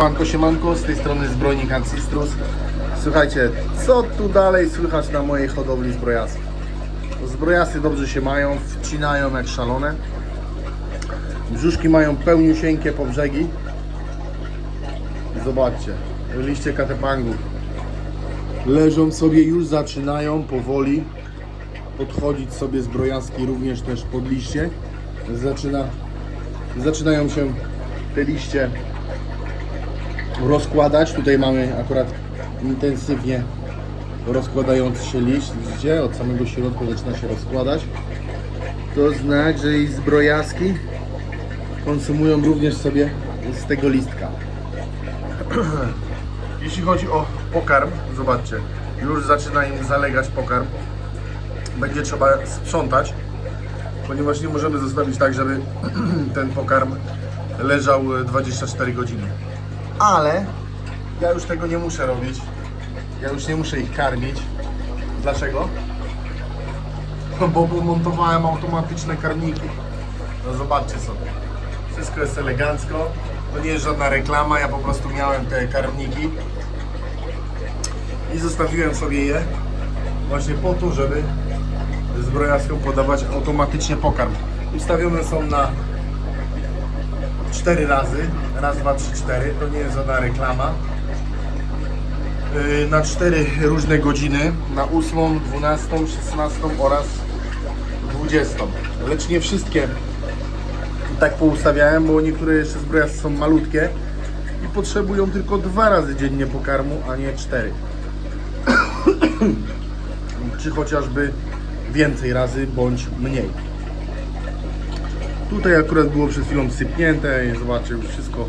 Siemanko, siemanko, z tej strony zbrojnik Ancistrus. Słuchajcie, co tu dalej słychać na mojej hodowli zbrojasów? Zbrojasy dobrze się mają, wcinają jak szalone. Brzuszki mają pełniusieńkie po brzegi. Zobaczcie, liście katepangu. Leżą sobie, już zaczynają powoli podchodzić sobie zbrojaski również też pod liście. Zaczyna, zaczynają się te liście rozkładać. Tutaj mamy akurat intensywnie rozkładający się liść. Widzicie? Od samego środka zaczyna się rozkładać. To znak, że i zbrojaski konsumują również sobie z tego listka. Jeśli chodzi o pokarm, zobaczcie, już zaczyna im zalegać pokarm. Będzie trzeba sprzątać, ponieważ nie możemy zostawić tak, żeby ten pokarm leżał 24 godziny ale ja już tego nie muszę robić. Ja już nie muszę ich karmić. Dlaczego? Bo montowałem automatyczne karmniki. No zobaczcie sobie. Wszystko jest elegancko. To nie jest żadna reklama, ja po prostu miałem te karmniki i zostawiłem sobie je właśnie po to, żeby zbrojaskom podawać automatycznie pokarm. Ustawione są na cztery razy. Raz, dwa, trzy, cztery. To nie jest żadna reklama. Yy, Na cztery różne godziny. Na 8, 12, 16 oraz 20. Lecz nie wszystkie tak poustawiałem, bo niektóre jeszcze zbrojasy są malutkie i potrzebują tylko dwa razy dziennie pokarmu, a nie cztery. Czy chociażby więcej razy, bądź mniej. Tutaj akurat było przed chwilą sypnięte i zobaczcie, już wszystko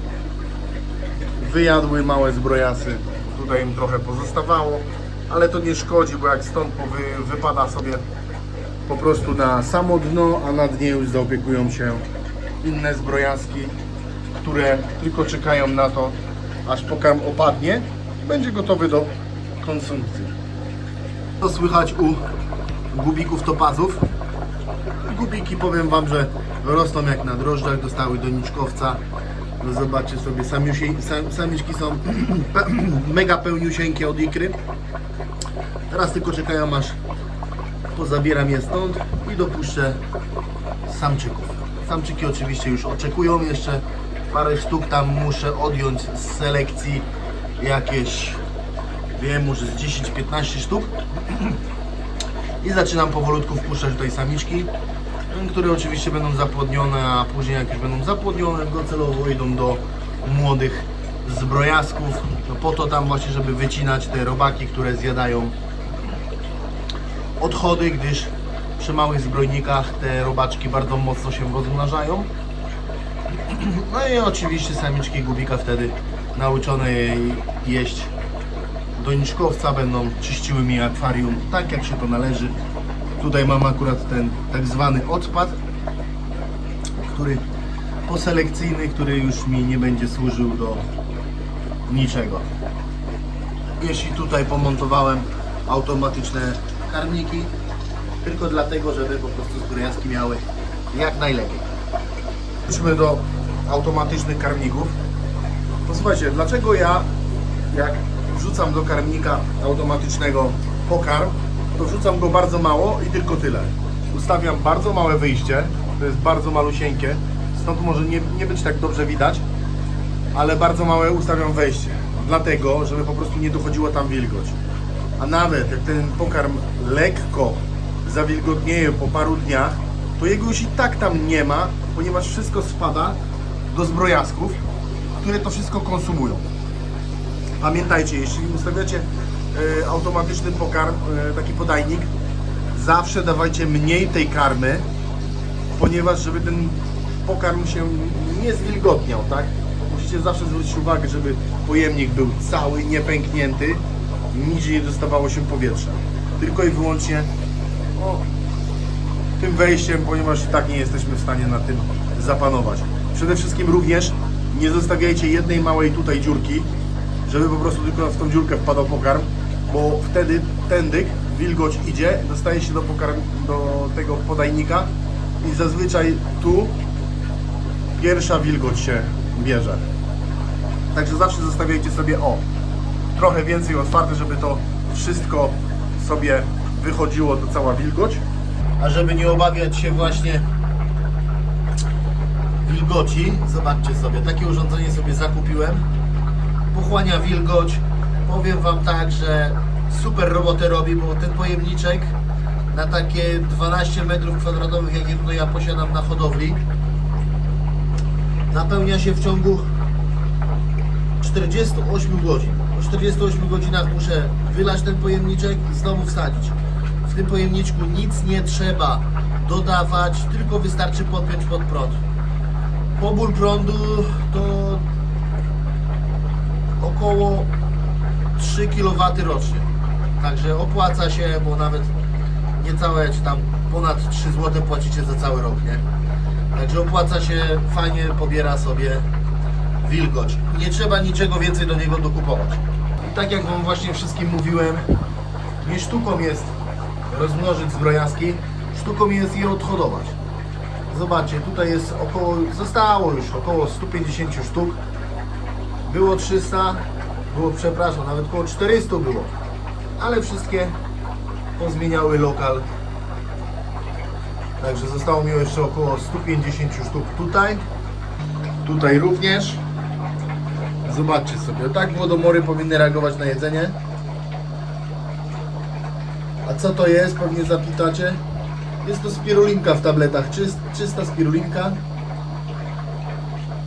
wyjadły małe zbrojasy. Tutaj im trochę pozostawało, ale to nie szkodzi, bo jak stąd powy, wypada sobie po prostu na samo dno, a na dnie już zaopiekują się inne zbrojaski, które tylko czekają na to, aż pokarm opadnie i będzie gotowy do konsumpcji. To słychać u gubików topazów. Gubiki powiem Wam, że rosną jak na drożdżach, dostały doniczkowca. No zobaczcie sobie, samiusie, sam, samiczki są mega pełniusieńkie od ikry. Teraz tylko czekają aż pozabieram je stąd i dopuszczę samczyków. Samczyki oczywiście już oczekują, jeszcze parę sztuk tam muszę odjąć z selekcji jakieś, wiem, może z 10-15 sztuk i zaczynam powolutku wpuszczać tutaj samiczki, które oczywiście będą zapłodnione, a później jak już będą zapłodnione, docelowo idą do młodych zbrojasków, no po to tam właśnie, żeby wycinać te robaki, które zjadają odchody, gdyż przy małych zbrojnikach te robaczki bardzo mocno się rozmnażają. No i oczywiście samiczki gubika wtedy nauczone jeść doniczkowca będą czyściły mi akwarium tak jak się to należy. Tutaj mam akurat ten tak zwany odpad, który poselekcyjny, który już mi nie będzie służył do niczego. Jeśli tutaj pomontowałem automatyczne karmniki, tylko dlatego, żeby po prostu zbrojazki miały jak najlepiej. Wróćmy do automatycznych karmników. To słuchajcie, dlaczego ja jak wrzucam do karmnika automatycznego pokarm, to wrzucam go bardzo mało i tylko tyle. Ustawiam bardzo małe wyjście, to jest bardzo malusieńkie, stąd może nie, nie być tak dobrze widać, ale bardzo małe ustawiam wejście, dlatego, żeby po prostu nie dochodziła tam wilgoć. A nawet jak ten pokarm lekko zawilgotnieje po paru dniach, to jego już i tak tam nie ma, ponieważ wszystko spada do zbrojasków, które to wszystko konsumują. Pamiętajcie, jeśli ustawiacie automatyczny pokarm, e, taki podajnik, zawsze dawajcie mniej tej karmy, ponieważ żeby ten pokarm się nie zwilgotniał, tak? Musicie zawsze zwrócić uwagę, żeby pojemnik był cały, niepęknięty, nigdzie nie dostawało się powietrza. Tylko i wyłącznie o, tym wejściem, ponieważ i tak nie jesteśmy w stanie na tym zapanować. Przede wszystkim również nie zostawiajcie jednej małej tutaj dziurki, żeby po prostu tylko w tą dziurkę wpadał pokarm, bo wtedy tędyk, wilgoć idzie, dostaje się do, do tego podajnika i zazwyczaj tu pierwsza wilgoć się bierze. Także zawsze zostawiajcie sobie o trochę więcej otwarte, żeby to wszystko sobie wychodziło, to cała wilgoć. A żeby nie obawiać się właśnie wilgoci, zobaczcie sobie, takie urządzenie sobie zakupiłem. Pochłania wilgoć. Powiem Wam tak, że super robotę robi, bo ten pojemniczek na takie 12 metrów kwadratowych, jakie tutaj ja posiadam na hodowli, napełnia się w ciągu 48 godzin. Po 48 godzinach muszę wylać ten pojemniczek i znowu wsadzić. W tym pojemniczku nic nie trzeba dodawać, tylko wystarczy podpiąć pod prąd. Pobór prądu to około 3 kW rocznie. Także opłaca się, bo nawet niecałe, czy tam ponad 3 zł płacicie za cały rok, nie? Także opłaca się, fajnie pobiera sobie wilgoć. Nie trzeba niczego więcej do niego dokupować. I tak jak Wam właśnie wszystkim mówiłem, nie sztuką jest rozmnożyć zbrojaski, sztuką jest je odhodować. Zobaczcie, tutaj jest około, zostało już około 150 sztuk. Było 300, było, przepraszam, nawet około 400 było. Ale wszystkie pozmieniały lokal. Także zostało mi jeszcze około 150 sztuk tutaj. Tutaj również. Zobaczcie sobie, tak młodomory powinny reagować na jedzenie. A co to jest? Pewnie zapytacie. Jest to spirulinka w tabletach, czyst, czysta spirulinka,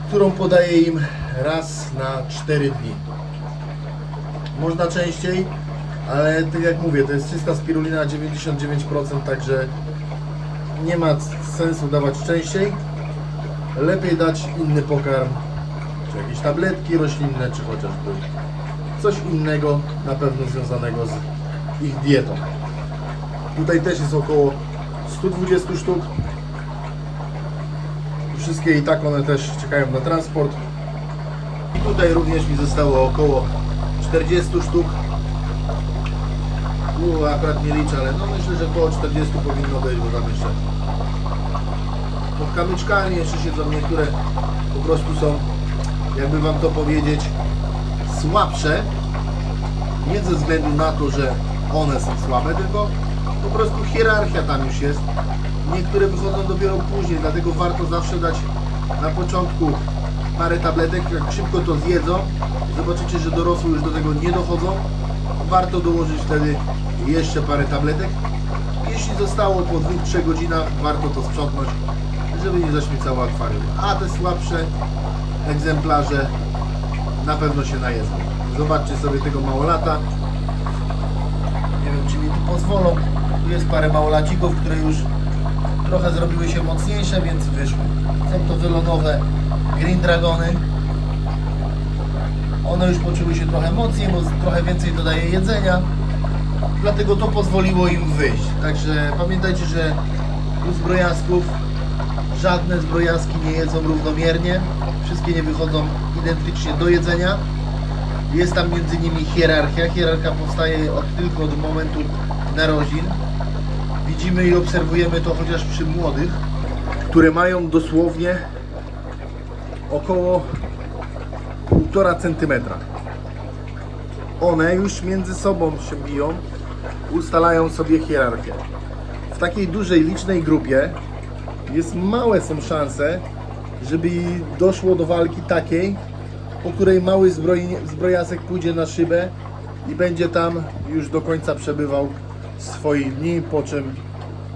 którą podaję im raz na 4 dni. Można częściej, ale tak jak mówię, to jest czysta spirulina 99%, także nie ma sensu dawać częściej. Lepiej dać inny pokarm, czy jakieś tabletki roślinne, czy chociażby coś innego na pewno związanego z ich dietą. Tutaj też jest około 120 sztuk. Wszystkie i tak one też czekają na transport. I tutaj również mi zostało około 40 sztuk. U, akurat nie liczę, ale no myślę, że około 40 powinno być, bo tam jeszcze pod kamyczkami jeszcze siedzą niektóre po prostu są, jakby wam to powiedzieć, słabsze. Nie ze względu na to, że one są słabe, tylko po prostu hierarchia tam już jest. Niektóre wychodzą dopiero później, dlatego warto zawsze dać na początku parę tabletek. Jak szybko to zjedzą, zobaczycie, że dorosłe już do tego nie dochodzą. Warto dołożyć wtedy jeszcze parę tabletek. Jeśli zostało po 2-3 godzinach, warto to sprzątnąć, żeby nie zaśmiecało akwarium. A te słabsze egzemplarze na pewno się najedzą. Zobaczcie sobie tego małolata. Nie wiem, czy mi tu pozwolą. Tu jest parę małolacików, które już trochę zrobiły się mocniejsze, więc wyszły. Są to wylonowe Green Dragony. One już poczuły się trochę mocniej, bo trochę więcej dodaje jedzenia. Dlatego to pozwoliło im wyjść. Także pamiętajcie, że u zbrojasków żadne zbrojaski nie jedzą równomiernie. Wszystkie nie wychodzą identycznie do jedzenia. Jest tam między nimi hierarchia. Hierarchia powstaje od, tylko od momentu narodzin. Widzimy i obserwujemy to chociaż przy młodych, które mają dosłownie około 1,5 centymetra. One już między sobą się biją, ustalają sobie hierarchię. W takiej dużej, licznej grupie jest małe są szanse, żeby doszło do walki takiej, po której mały zbroj, zbrojasek pójdzie na szybę i będzie tam już do końca przebywał swoich dni, po czym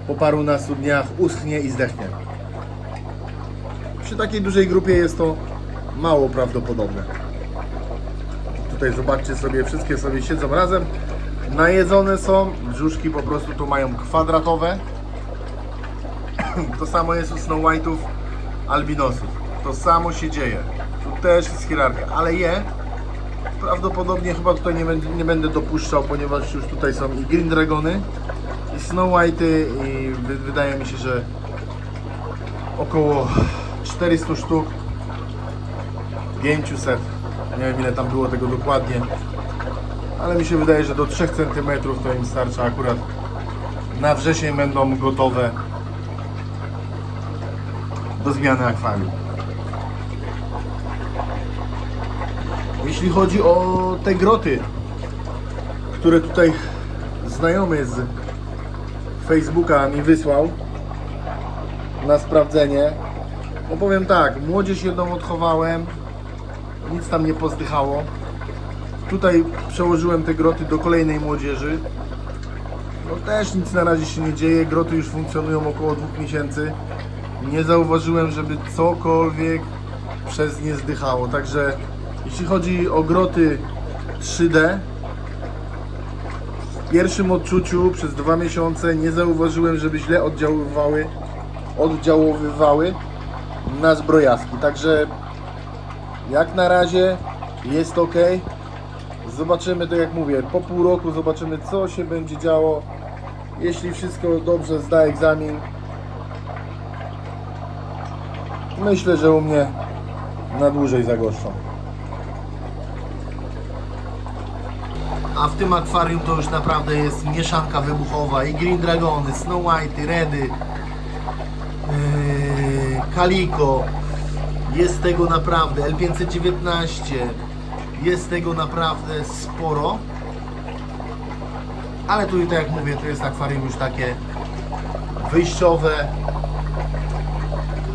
po parunastu dniach uschnie i zdechnie. Przy takiej dużej grupie jest to mało prawdopodobne. Tutaj zobaczcie sobie, wszystkie sobie siedzą razem. Najedzone są, brzuszki po prostu tu mają kwadratowe. To samo jest u Snow White'ów, albinosów. To samo się dzieje. Tu też jest hierarchia, ale je prawdopodobnie chyba tutaj nie, będę- nie będę dopuszczał, ponieważ już tutaj są i Green Dragony, i Snow White'y i wy, wydaje mi się, że około 400 sztuk, 500, nie wiem ile tam było tego dokładnie, ale mi się wydaje, że do 3 cm to im starcza akurat na wrzesień będą gotowe do zmiany akwarium. Jeśli chodzi o te groty, które tutaj znajomy z Facebooka mi wysłał na sprawdzenie, no powiem tak, młodzież jedną odchowałem, nic tam nie pozdychało. Tutaj przełożyłem te groty do kolejnej młodzieży. No też nic na razie się nie dzieje, groty już funkcjonują około dwóch miesięcy. Nie zauważyłem, żeby cokolwiek przez nie zdychało. Także jeśli chodzi o groty 3D, w pierwszym odczuciu przez dwa miesiące nie zauważyłem, żeby źle oddziaływały, oddziaływały na zbrojaski. Także jak na razie jest ok. Zobaczymy, tak jak mówię, po pół roku zobaczymy co się będzie działo. Jeśli wszystko dobrze zda egzamin, myślę, że u mnie na dłużej zagoszczą. A w tym akwarium to już naprawdę jest mieszanka wybuchowa i Green Dragony, Snow White, Redy, Kaliko. Jest tego naprawdę, L519, jest tego naprawdę sporo. Ale tu, tak jak mówię, to jest akwarium już takie wyjściowe.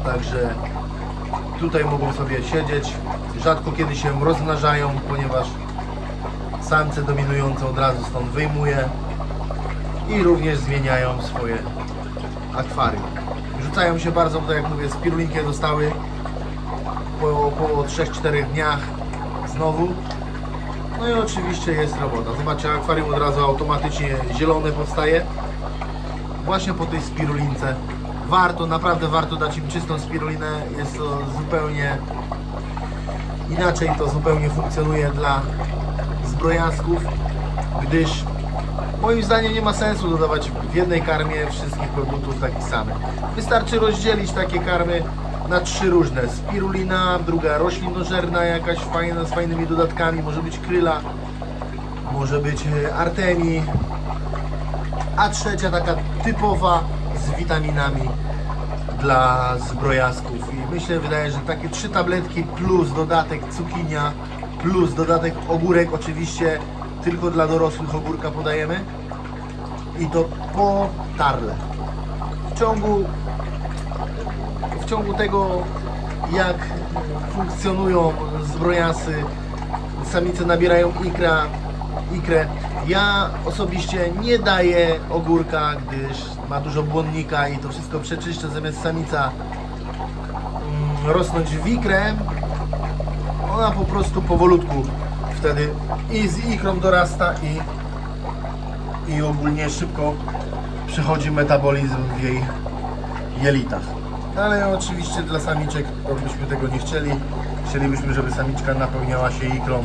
Także tutaj mogą sobie siedzieć. Rzadko kiedy się rozmnażają, ponieważ samce dominujące od razu stąd wyjmuje i również zmieniają swoje akwarium. Rzucają się bardzo, bo tak jak mówię, spirulinki dostały po około 3-4 dniach znowu. No i oczywiście jest robota. Zobaczcie, akwarium od razu automatycznie zielone powstaje. Właśnie po tej spirulince. Warto, naprawdę warto dać im czystą spirulinę. Jest to zupełnie inaczej to zupełnie funkcjonuje dla zbrojasków, gdyż moim zdaniem nie ma sensu dodawać w jednej karmie wszystkich produktów takich samych. Wystarczy rozdzielić takie karmy na trzy różne. Spirulina, druga roślinożerna jakaś fajna, z fajnymi dodatkami, może być kryla, może być e, artemi, a trzecia taka typowa z witaminami dla zbrojasków i myślę, wydaje, że takie trzy tabletki plus dodatek cukinia plus dodatek ogórek oczywiście tylko dla dorosłych ogórka podajemy. I to po tarle. W ciągu w ciągu tego jak funkcjonują zbrojasy samice nabierają ikra ikrę. Ja osobiście nie daję ogórka gdyż ma dużo błonnika i to wszystko przeczyszczę zamiast samica mm, rosnąć w ikrę. Ona po prostu powolutku wtedy i z ikrą dorasta i, i ogólnie szybko przychodzi metabolizm w jej jelitach. Ale oczywiście dla samiczek to byśmy tego nie chcieli. Chcielibyśmy, żeby samiczka napełniała się ikrą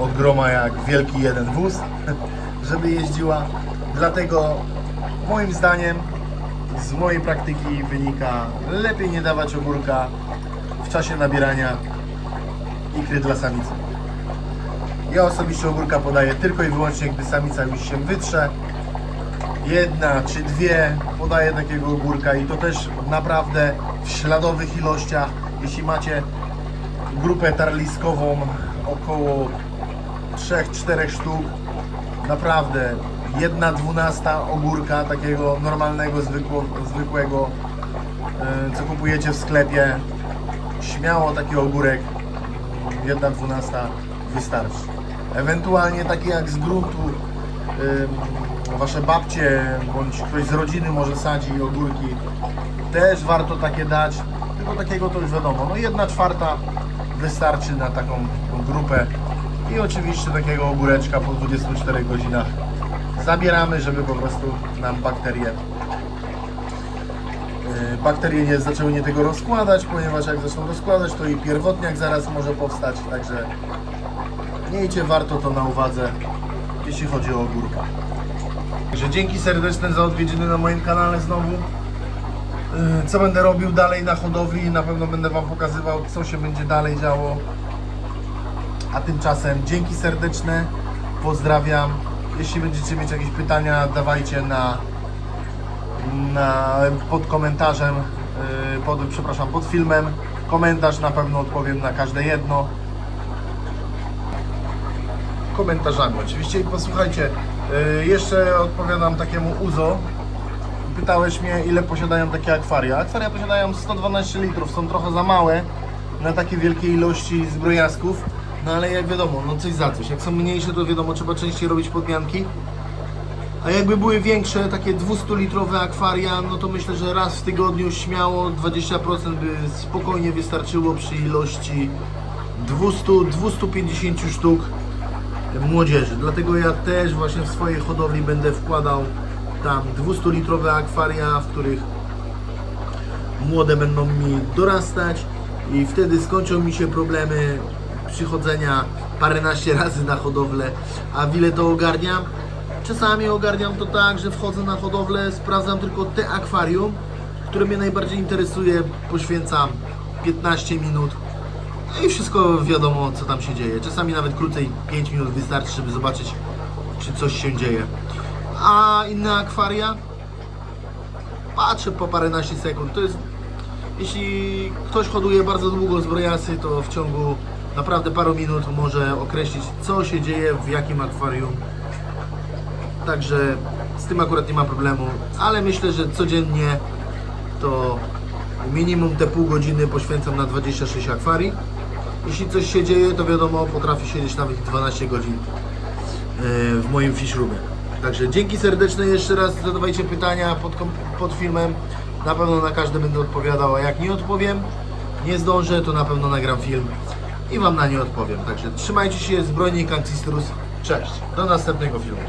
od groma jak wielki jeden wóz, żeby jeździła. Dlatego moim zdaniem z mojej praktyki wynika lepiej nie dawać ogórka w czasie nabierania ikry dla samicy. Ja osobiście ogórka podaję tylko i wyłącznie, gdy samica już się wytrze. Jedna czy dwie podaję takiego ogórka i to też naprawdę w śladowych ilościach. Jeśli macie grupę tarliskową około 3-4 sztuk, naprawdę jedna dwunasta ogórka takiego normalnego, zwykło, zwykłego, yy, co kupujecie w sklepie, śmiało taki ogórek jedna dwunasta wystarczy. Ewentualnie takie jak z gruntu wasze babcie bądź ktoś z rodziny może sadzi ogórki. Też warto takie dać, tylko takiego to już wiadomo. No jedna czwarta wystarczy na taką grupę i oczywiście takiego ogóreczka po 24 godzinach zabieramy, żeby po prostu nam bakterie y, bakterie nie zaczęły nie tego rozkładać, ponieważ jak zaczną rozkładać, to i pierwotniak zaraz może powstać, także miejcie warto to na uwadze, jeśli chodzi o ogórka. Także dzięki serdeczne za odwiedziny na moim kanale znowu. Y, Co będę robił dalej na hodowli, na pewno będę Wam pokazywał, co się będzie dalej działo. A tymczasem dzięki serdeczne, pozdrawiam. Jeśli będziecie mieć jakieś pytania, dawajcie na na, pod komentarzem, yy, pod, przepraszam, pod filmem. Komentarz na pewno odpowiem na każde jedno. Komentarzami. Oczywiście posłuchajcie, y, jeszcze odpowiadam takiemu Uzo. Pytałeś mnie, ile posiadają takie akwaria. Akwaria posiadają 112 litrów, są trochę za małe na takie wielkie ilości zbrojasków. No ale jak wiadomo, no coś za coś. Jak są mniejsze, to wiadomo, trzeba częściej robić podmianki. A jakby były większe, takie 200-litrowe akwaria, no to myślę, że raz w tygodniu śmiało 20% by spokojnie wystarczyło przy ilości 200-250 sztuk młodzieży. Dlatego ja też właśnie w swojej hodowli będę wkładał tam 200-litrowe akwaria, w których młode będą mi dorastać i wtedy skończą mi się problemy przychodzenia paręnaście razy na hodowlę. A w ile to ogarniam? Czasami ogarniam to tak, że wchodzę na hodowlę, sprawdzam tylko te akwarium, które mnie najbardziej interesuje, poświęcam 15 minut no i wszystko wiadomo, co tam się dzieje. Czasami nawet krócej 5 minut wystarczy, żeby zobaczyć, czy coś się dzieje. A inne akwaria? Patrzę po paręnaście sekund. To jest, jeśli ktoś hoduje bardzo długo zbrojasy, to w ciągu naprawdę paru minut może określić, co się dzieje w jakim akwarium. Także z tym akurat nie ma problemu, ale myślę, że codziennie to minimum te pół godziny poświęcam na 26 akwarii. Jeśli coś się dzieje, to wiadomo, potrafi siedzieć nawet 12 godzin e, w moim fishroomie. Także dzięki serdeczne jeszcze raz, zadawajcie pytania pod, pod filmem. Na pewno na każde będę odpowiadał, a jak nie odpowiem, nie zdążę, to na pewno nagram film i Wam na nie odpowiem. Także trzymajcie się, zbrojnik Ancistrus. Cześć, do następnego filmu.